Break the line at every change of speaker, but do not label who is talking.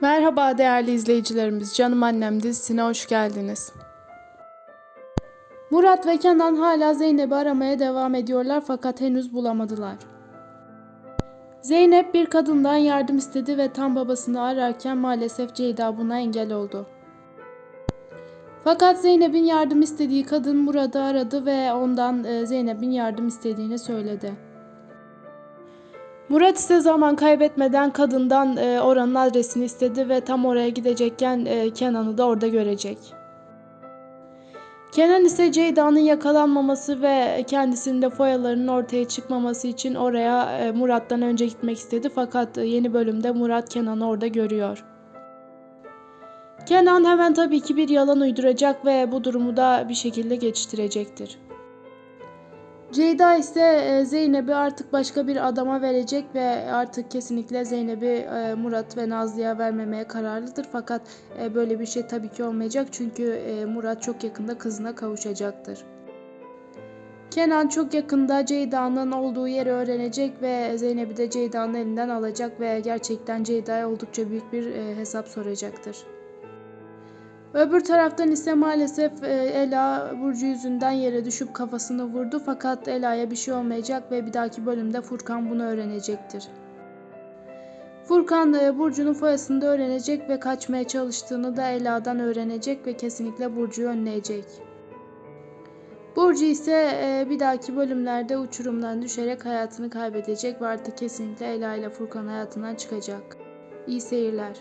Merhaba değerli izleyicilerimiz, Canım Annem dizisine hoş geldiniz. Murat ve Kenan hala Zeynep'i aramaya devam ediyorlar fakat henüz bulamadılar. Zeynep bir kadından yardım istedi ve tam babasını ararken maalesef Ceyda buna engel oldu. Fakat Zeynep'in yardım istediği kadın Murat'ı aradı ve ondan e, Zeynep'in yardım istediğini söyledi. Murat ise zaman kaybetmeden kadından e, oranın adresini istedi ve tam oraya gidecekken e, Kenan'ı da orada görecek. Kenan ise Ceyda'nın yakalanmaması ve kendisinin de foyalarının ortaya çıkmaması için oraya e, Murat'tan önce gitmek istedi fakat e, yeni bölümde Murat Kenan'ı orada görüyor. Kenan hemen tabii ki bir yalan uyduracak ve bu durumu da bir şekilde geçiştirecektir. Ceyda ise e, Zeynep'i artık başka bir adama verecek ve artık kesinlikle Zeynep'i e, Murat ve Nazlı'ya vermemeye kararlıdır. Fakat e, böyle bir şey tabii ki olmayacak çünkü Murat çok yakında kızına kavuşacaktır. Kenan çok yakında Ceyda'nın olduğu yeri öğrenecek ve Zeynep'i de Ceyda'nın elinden alacak ve gerçekten Ceyda'ya oldukça büyük bir hesap soracaktır. Öbür taraftan ise maalesef e, Ela Burcu yüzünden yere düşüp kafasını vurdu fakat Ela'ya bir şey olmayacak ve bir dahaki bölümde Furkan bunu öğrenecektir. Furkan e, Burcu'nun foyasını da öğrenecek ve kaçmaya çalıştığını da Ela'dan öğrenecek ve kesinlikle Burcu'yu önleyecek. Burcu ise e, bir dahaki bölümlerde uçurumdan düşerek hayatını kaybedecek ve artık kesinlikle Ela ile Furkan hayatından çıkacak. İyi seyirler.